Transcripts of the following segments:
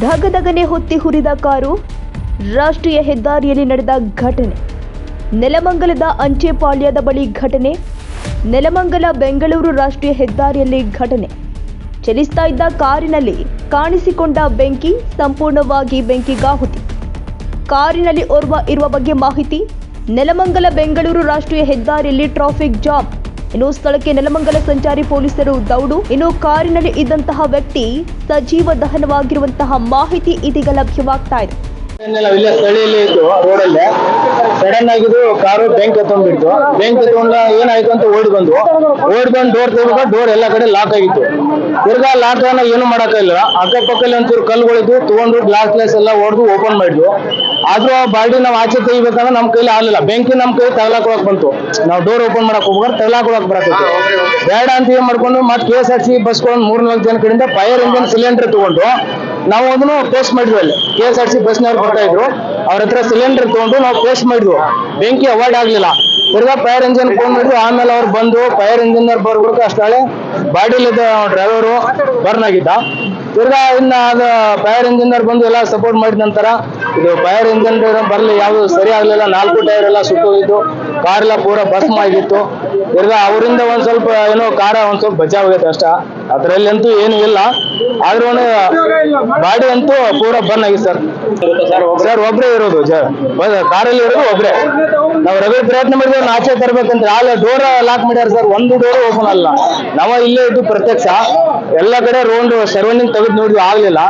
ಧಗಧಗನೆ ಹೊತ್ತಿ ಹುರಿದ ಕಾರು ರಾಷ್ಟ್ರೀಯ ಹೆದ್ದಾರಿಯಲ್ಲಿ ನಡೆದ ಘಟನೆ. ನೆಲಮಂಗಲದ ಅಂಚೆಪಾಳ್ಯದ ಬಳಿ ಘಟನೆ. ನೆಲಮಂಗಲ ಬೆಂಗಳೂರು ರಾಷ್ಟ್ರೀಯ ಹೆದ್ದಾರಿಯಲ್ಲಿ ಘಟನೆ. ಚಲಿಸ್ತಾ ಇದ್ದ ಕಾರಿನಲ್ಲಿ ಕಾಣಿಸಿಕೊಂಡ ಬೆಂಕಿ ಸಂಪೂರ್ಣವಾಗಿ ಬೆಂಕಿಗಾಹುತಿ. ಕಾರಿನಲ್ಲಿ ಓರ್ವ ಇರುವ ಬಗ್ಗೆ ಮಾಹಿತಿ, ನೆಲಮಂಗಲ ಬೆಂಗಳೂರು ರಾಷ್ಟ್ರೀಯ ಹೆದ್ದಾರಿಯಲ್ಲಿ ಟ್ರಾಫಿಕ್ ಜಾಮ್. ಇನ್ನು ಸ್ಥಳಕ್ಕೆ ನೆಲಮಂಗಲ ಸಂಚಾರಿ ಪೊಲೀಸರು ದೌಡು. ಇನ್ನು ಕಾರಿನಲ್ಲಿ ಇದ್ದಂತಹ ವ್ಯಕ್ತಿ ಸಜೀವ ದಹನವಾಗಿರುವಂತಹ ಮಾಹಿತಿ ಇದೀಗ ಲಭ್ಯವಾಗ್ತಾ ಇದೆ. ಸಡನ್ ಆಗಿದ್ದು ಕಾರು ಬ್ಯಾಂಕ್ ಎತ್ಕೊಂಡ್ಬಿಡ್ತು ಬ್ಯಾಂಕ್ ಎತ್ಕೊಂಡ ಏನಾಯ್ತು ಅಂತ ಓಡಿ ಬಂದು, ಓಡ್ ಬಂದು ಡೋರ್ ತೆಗಿಬೇಕು ಡೋರ್ ಎಲ್ಲ ಕಡೆ ಲಾಕ್ ಆಗಿತ್ತು. ತಿರ್ಗಾ ಲಾಕ್ ಅನ್ನ ಏನು ಮಾಡಕ್ಕಾಗಿಲ್ಲ ಅಕ್ಕಪಕ್ಕದಲ್ಲಿ ಒಂಚೂರು ಕಲ್ಲುಗಳಿದ್ದು ತಗೊಂಡು ಗ್ಲಾಸ್ ಗ್ಲಾಸ್ ಎಲ್ಲ ಹೊಡೆದು ಓಪನ್ ಮಾಡಿದ್ವು. ಆದ್ರೂ ಆ ಬಾಡಿ ನಾವು ಆಚೆ ತೆಗಿಬೇಕಂದ್ರೆ ನಮ್ಮ ಕೈಲಿ ಆಗ್ಲಿಲ್ಲ. ಬೆಂಕಿ ನಮ್ಮ ಕೈ ತಗಲಾಕೊಳಕ್ ಬಂತು. ನಾವು ಡೋರ್ ಓಪನ್ ಮಾಡಕ್ ಹೋಗ್ಬಾರ ತಗಲಾಕೊಳಕ್ ಬರತ್ತೆ ಬೇಡ ಅಂತ ಏನ್ ಮಾಡ್ಕೊಂಡು ಮತ್ತೆ K S R T C ಮೂರ್ ನಾಲ್ಕು ಜನ ಕಡೆಯಿಂದ ಫೈರ್ ಇಂಜಿನ್ ಸಿಲಿಂಡರ್ ತಗೊಂಡು ನಾವು ಅದನ್ನು ಪೋಸ್ಟ್ ಮಾಡಿದ್ವಿ ಅಲ್ಲಿ. ಕೆ ಎಸ್ ಆರ್ ಸಿ ಬಸ್ನವ್ರು ಬರ್ತಾ ಇದ್ರು. ಅವ್ರ ಹತ್ರ ಸಿಲಿಂಡರ್ ತಗೊಂಡು ನಾವು ಪೋಸ್ಟ್ ಮಾಡಿದ್ವು. ಬೆಂಕಿ ಅವಾಯ್ಡ್ ಆಗ್ಲಿಲ್ಲ. ತಿರ್ಗಾ ಫೈರ್ ಇಂಜಿನ್ ಫೋನ್ ಮಾಡಿದ್ರು ಆಮೇಲೆ ಅವ್ರು ಬಂದು ಫೈರ್ ಇಂಜಿನಿಯರ್ ಬರ್ಬೇಕು ಅಷ್ಟೇ ಬಾಡಿಲಿದ್ದ ಡ್ರೈವರು ಬರ್ನ್ ಆಗಿದ್ದ. ತಿರ್ಗಾ ಇನ್ನ ಅದು ಫೈರ್ ಇಂಜಿನಿಯರ್ ಬಂದು ಎಲ್ಲ ಸಪೋರ್ಟ್ ಮಾಡಿದ ನಂತರ, ಇದು ಫೈರ್ ಇಂಜಿನ್ ಬರ್ಲಿ ಯಾವ್ದು ಸರಿ ಆಗ್ಲಿಲ್ಲ. ನಾಲ್ಕು ಟೈರ್ ಎಲ್ಲ ಸುಟ್ಟೋಗಿತ್ತು ಕಾರ್ ಎಲ್ಲ ಪೂರ ಭಸ್ಮ ಆಗಿತ್ತು. ತಿರ್ಗಾ ಅವರಿಂದ ಒಂದ್ ಸ್ವಲ್ಪ ಏನೋ ಕಾರ, ಒಂದ್ ಸ್ವಲ್ಪ ಬಚಾವ್ ಆಗೈತೆ ಅಷ್ಟ. ಅದ್ರಲ್ಲಿ ಅಂತೂ ಏನು ಇಲ್ಲ. ಆದ್ರೂ ಬಾಡಿ ಅಂತೂ ಪೂರ ಬನ್ ಆಗಿದೆ ಸರ್. ಸರ್, ಒಬ್ರೇ ಇರೋದು ಕಾರಲ್ಲಿ ಇರೋದು ಒಬ್ರೇ. ನಾವು ರವಿ ಪ್ರಯತ್ನ ಮಾಡಿದ್ರೆ ಅವ್ನ ಆಚೆ ತರ್ಬೇಕಂತ. ಆಲ ಡೋರ್ ಲಾಕ್ ಮಾಡ್ಯಾರ ಸರ್ ಒಂದು ಡೋರ್ ಓಪನ್ ಅಲ್ಲ ನಾವ ಇಲ್ಲೇ ಇದ್ದು ಪ್ರತ್ಯಕ್ಷ. ಎಲ್ಲ ಕಡೆ ರೌಂಡ್ ಸರೌಂಡಿಂಗ್ ತೆಗೆದು ನೋಡಿದ್ವಿ ಆಗ್ಲಿಲ್ಲ.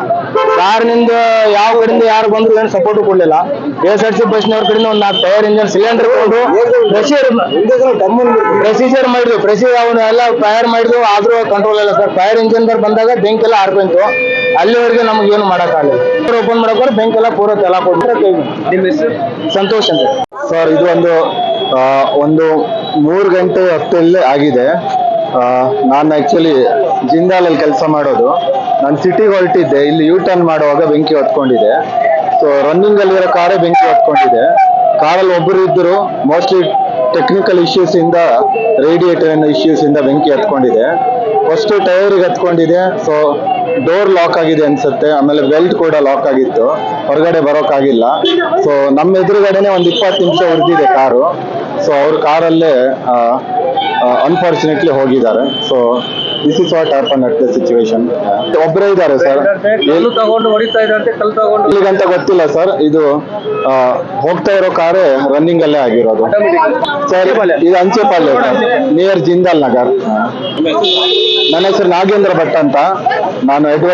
ಕಾರ್ನಿಂದ ಯಾವ ಕಡೆಯಿಂದ ಯಾರು ಬಂದ್ರು ಏನು ಸಪೋರ್ಟ್ ಕೊಡ್ಲಿಲ್ಲ. ಕೆ ಎಸ್ ಆರ್ ಸಿ ಬಸ್ನವ್ರ ಕಡೆಯಿಂದ ಒಂದು ನಾಲ್ಕು ಟೈರ್ ಇಂಜನ್ ಸಿಲಿಂಡರ್ ಕೊಂಡು ಪ್ರೊಸೀಜರ್ ಮಾಡಿದ್ರು ಪ್ರೊಸೀಜರ್ ಅವನ್ನ ಎಲ್ಲ ಫೈರ್ ಮಾಡಿದ್ರು ಆದ್ರೂ ಕಂಟ್ರೋಲ್ ಇಲ್ಲ ಸರ್ ಫೈರ್ ಇಂಜಿನ್ ಬಂದಾಗ ಬೆಂಕಿ ಎಲ್ಲ ಹಾರ್ಕೊಂತು ಅಲ್ಲಿವರೆಗೆ ನಮ್ಗೆ ಏನು ಮಾಡಕ್ಕಾಗಲಿಲ್ಲ ಓಪನ್ ಮಾಡಕ್ಕೆ ಬೆಂಕಿ ಎಲ್ಲ ಪೂರ ತೆಲ ಕೊಡ್ತಾರೆ ಸಂತೋಷ್ ಅಂತ. ಸರ್, ಇದು ಒಂದು ಒಂದು ಮೂರು ಗಂಟೆ ಹೊತ್ತಲ್ಲೇ ಆಗಿದೆ. ನಾನು ಆ್ಯಕ್ಚುಲಿ ಜಿಂದಾಲಲ್ಲಿ ಕೆಲಸ ಮಾಡೋದು. ನಾನು ಸಿಟಿಗೆ ಹೊರಟಿದ್ದೆ. ಇಲ್ಲಿ ಯೂ ಟರ್ನ್ ಮಾಡುವಾಗ ಬೆಂಕಿ ಹೊತ್ಕೊಂಡಿದೆ. ಸೊ ರನ್ನಿಂಗಲ್ಲಿರೋ ಕಾರೇ ಬೆಂಕಿ ಹೊತ್ಕೊಂಡಿದೆ. ಕಾರಲ್ಲಿ ಒಬ್ಬರು ಇದ್ದರು ಮೋಸ್ಟ್ಲಿ ಟೆಕ್ನಿಕಲ್ ಇಶ್ಯೂಸ್ ಇಂದ ರೇಡಿಯೇಟರ್ ಇಶ್ಯೂಸ್ ಇಂದ ಬೆಂಕಿ ಹತ್ಕೊಂಡಿದೆ. ಫಸ್ಟ್ ಟೈರ್ಗೆ ಹತ್ಕೊಂಡಿದೆ. ಸೊ ಡೋರ್ ಲಾಕ್ ಆಗಿದೆ ಅನ್ಸುತ್ತೆ. ಆಮೇಲೆ ಬೆಲ್ಟ್ ಕೂಡ ಲಾಕ್ ಆಗಿತ್ತು. ಹೊರಗಡೆ ಬರೋಕ್ಕಾಗಿಲ್ಲ ಸೊ ನಮ್ಮ ಎದುರುಗಡೆನೆ ಒಂದು ಇಪ್ಪತ್ತು ನಿಮಿಷ ಉಳಿದಿದೆ ಕಾರು. ಸೊ ಅವ್ರ ಕಾರಲ್ಲೇ ಅನ್ಫಾರ್ಚುನೇಟ್ಲಿ ಹೋಗಿದ್ದಾರೆ. So this is what happen at the situation ಒಬ್ಬರೇ ಇದ್ದಾರೆ ಸರ್ ಎಲ್ಲೂ ತಗೊಂಡು ಹೊಡಿತಾ ಇದ್ದಾರೆ ಕಲ್ ತಗೊಂಡು. ಇಲ್ಲಿಗಂತ ಗೊತ್ತಿಲ್ಲ ಸರ್ ಇದು ಆ, ಹೋಗ್ತಾ ಇರೋ ಕಾರೇ ರನ್ನಿಂಗ್ ಅಲ್ಲೇ ಆಗಿರೋದು. ಸರ್ ಇದು ಅಂಚೆಪಾಳ್ಯ ನಿಯರ್ ಜಿಂದಾಲ್ ನಗರ್. ನನ್ನ ಹೆಸರು ನಾಗೇಂದ್ರ ಭಟ್ ಅಂತ. ನಾನು